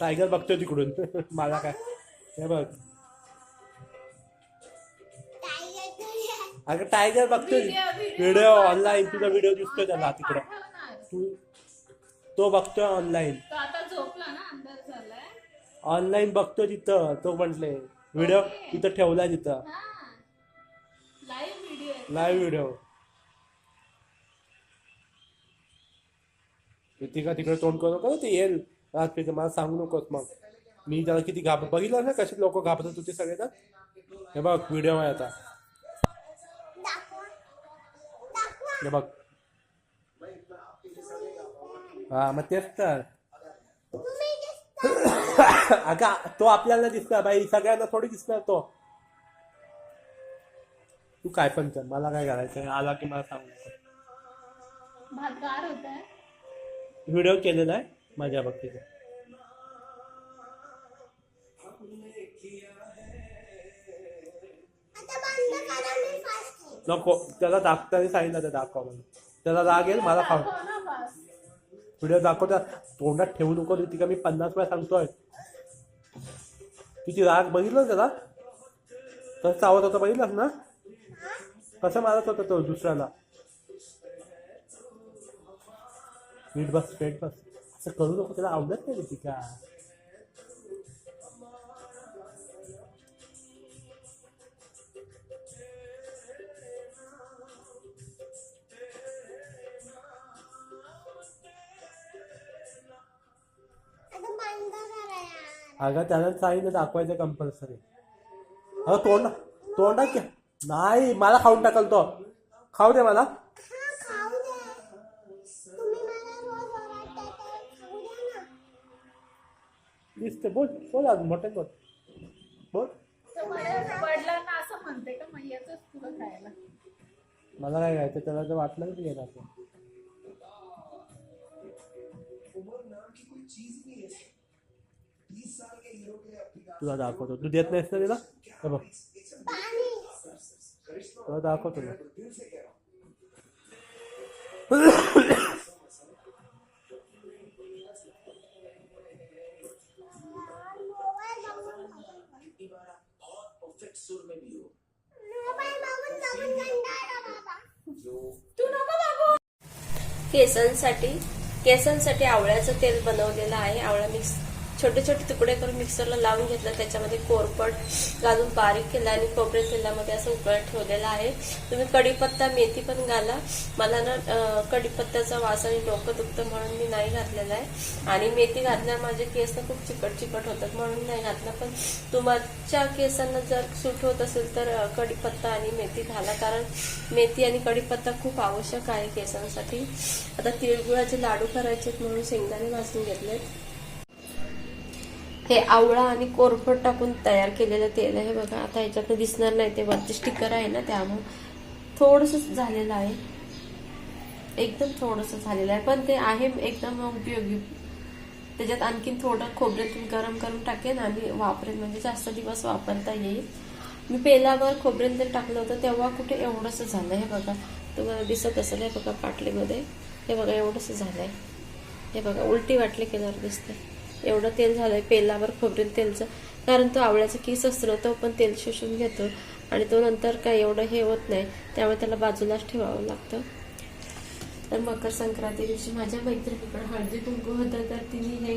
Tiger बघतोय तिकडून. मला काय? हे बघ. अगं टायगर बघतोय. व्हिडिओ ऑनलाईन तुझा व्हिडिओ दिसतोय त्याला तिकडं. तू तो बघतोय ऑनलाईन ऑनलाईन बघतोय तिथं तो म्हटले. व्हिडिओ तिथं ठेवलाय तिथं. लाईव्ह व्हिडिओ व्हिडिओ तिकडे तोंड करू नको ते येईल. रात्रीचं मला सांगू नकोस मग. मी त्याला किती घाबर बघितलं ना कसे लोक घाबरत होते सगळे ना हे बघ व्हिडिओ आहे आता. हे बघ. हा मग तेच तर. अगं तो आपल्याला दिसला बाई सगळ्यांना थोडी दिसणार तो. तू काय पण कर मला काय करायचं आला की मला सांगू व्हिडिओ केलेला आहे? माझ्या बाबतीत. नको त्याला दाखताना सांगितलं ते दाखवा म्हणून. त्याला राग येईल मला खाऊ. व्हिडिओ दाखवता तोंडात ठेवू नको ती का मी पन्नास वेळा सांगतोय. तिची राग बघितलं त्याला कसं चावत होता बघितलंस ना? कसं मारत होता तो दुसऱ्याला? नीट बस स्ट्रेट बस. असं करू नको त्याला आवडत नाही ती का अगं त्याला सांगितलं दाखवायचं कंपल्सरी अगं तोंड तोंडात नाही मला खाऊन टाकल तो. खाऊ दे मला. दिसते बोल बोल अजून मोठे बोल. बोल. तो मला वडिलांना असं म्हणते का मग येतोच तुला खायला. मला काय घ्यायचं त्याला जर वाटलं तर घेणार तो. तुला दाखवतो. तू देत नाहीस ना तिला? हे बघ. तुला दाखवतो ना. केसांसाठी केसांसाठी आवळ्याचं तेल बनवलेलं आहे आवळा मिक्स छोटे छोटे तुकडे करून मिक्सरला लावून घेतलं. त्याच्यामध्ये कोरपट घालून बारीक केला आणि खोबरे तेलामध्ये असं उकळत ठेवलेलं आहे. तुम्ही कढीपत्ता मेथी पण घाला. मला ना कढीपत्त्याचा वास आणि डोकं दुखतं म्हणून मी नाही घातलेला आहे. आणि मेथी घातल्यावर माझे केस ना खूप चिकट चिकट होतात म्हणून नाही घातलं. पण तुमच्या केसांना जर सूट होत असेल तर कढीपत्ता आणि मेथी घाला. कारण मेथी आणि कढीपत्ता खूप आवश्यक आहे केसांसाठी. आता तिळगुळाचे लाडू करायचे आहेत म्हणून शेंगदाणे भाजून घेतलेत. हे आवळा आणि कोरफड टाकून तयार केलेलं तेल आहे बघा. आता ह्याच्यातनं दिसणार नाही ते वरती स्टिकर आहे ना त्यामुळे थोडस झालेलं आहे. एकदम थोडस झालेलं आहे. पण ते आहे एकदम उपयोगी. त्याच्यात आणखीन थोडं खोबऱ्यातून गरम करून टाकेन आणि वापरेन. म्हणजे जास्त दिवस वापरता येईल. मी पेलावर खोबरेल तेल टाकलं होतं तेव्हा कुठे एवढंसं झालं हे बघा. तुम्हाला दिसत असेल हे बघा पाटलीमध्ये. हे बघा एवढंसं झालंय. हे बघा उलटी वाटली केल्यावर दिसते एवढं तेल झालंय पेलावर खोबरेल तेलचं. कारण तो आवळ्याचा केस असतो तो पण तेल शोषून घेतो. आणि तो नंतर काय एवढं हे होत नाही त्यामुळे त्याला बाजूलाच ठेवावं लागतं. तर मकर संक्रांती दिवशी माझ्या मैत्रिणीकडे हळदी कुंकू होतं तर तिने हे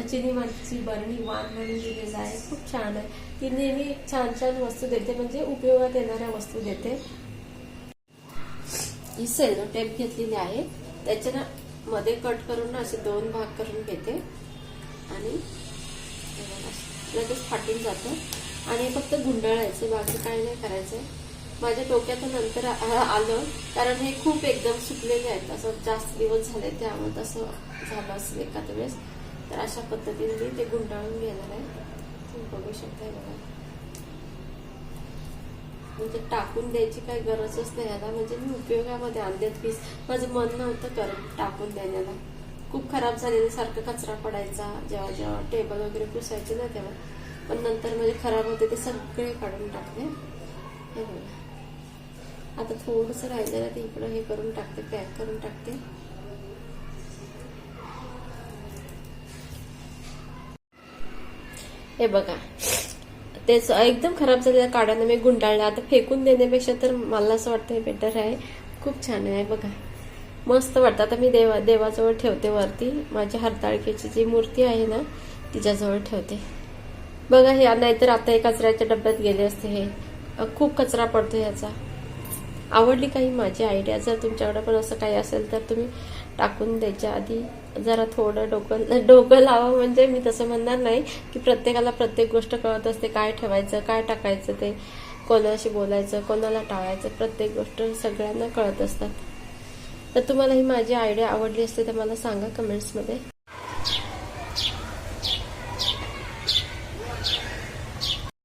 चिनी मातीची बरणी वाण म्हणून दिलेलं आहे. खूप छान आहे. ती नेहमी छान छान वस्तू देते म्हणजे उपयोगात येणाऱ्या वस्तू देते. ही सेलो टेप घेतलेली आहे. त्याच्या मध्ये कट करून ना असे दोन भाग करून घेते. आणि लगेच फाटून जातं. आणि फक्त गुंडाळायचं बाकी काय नाही करायचं. माझ्या डोक्यातून नंतर आलं. कारण हे खूप एकदम सुकलेले आहेत. असं जास्त दिवस झाले त्यामुळे तसं झालं असेल एखाद वेळेस. तर अशा पद्धतीने मी ते गुंडाळून घेणार आहे. तुम्ही बघू शकता बघा. म्हणजे टाकून द्यायची काही गरजच नाही. याला म्हणजे मी उपयोगामध्ये आणलेत पीस माझं मन नव्हतं करत टाकून देण्याला. खूप खराब झालेलं सारखं कचरा पडायचा जेव्हा जेव्हा टेबल वगैरे पुसायचे ना तेव्हा. पण नंतर म्हणजे खराब होते ते सगळे काढून टाकले. हे बघा. आता थोडंसं राहिलेलं ते इकडं हे करून टाकते पॅक करून टाकते. हे बघा. तेच एकदम खराब झालेल्या काढायला मी गुंडाळलं. आता फेकून देण्यापेक्षा तर मला असं वाटतं हे बेटर आहे. खूप छान आहे बघा. मस्त वाटतं. आता मी देवा देवाजवळ ठेवते वरती. माझ्या हरताळकीची जी मूर्ती आहे ना तिच्याजवळ ठेवते. बघा हे नाहीतर आता हे कचऱ्याच्या डब्यात गेले असते हे. खूप कचरा पडतो ह्याचा. आवडली काही माझी आयडिया जर तुमच्याकडे पण असं काही असेल तर तुम्ही टाकून द्यायच्या आधी जरा थोडं डोकं डोकं लावा. म्हणजे मी तसं म्हणणार नाही की प्रत्येकाला प्रत्येक गोष्ट कळत असते. काय ठेवायचं काय टाकायचं ते? कोणाशी बोलायचं कोणाला टाळायचं? प्रत्येक गोष्ट सगळ्यांना कळत असतात तर तुम्हाला ही माझी आयडिया आवडली असते तर मला सांगा कमेंट्समध्ये.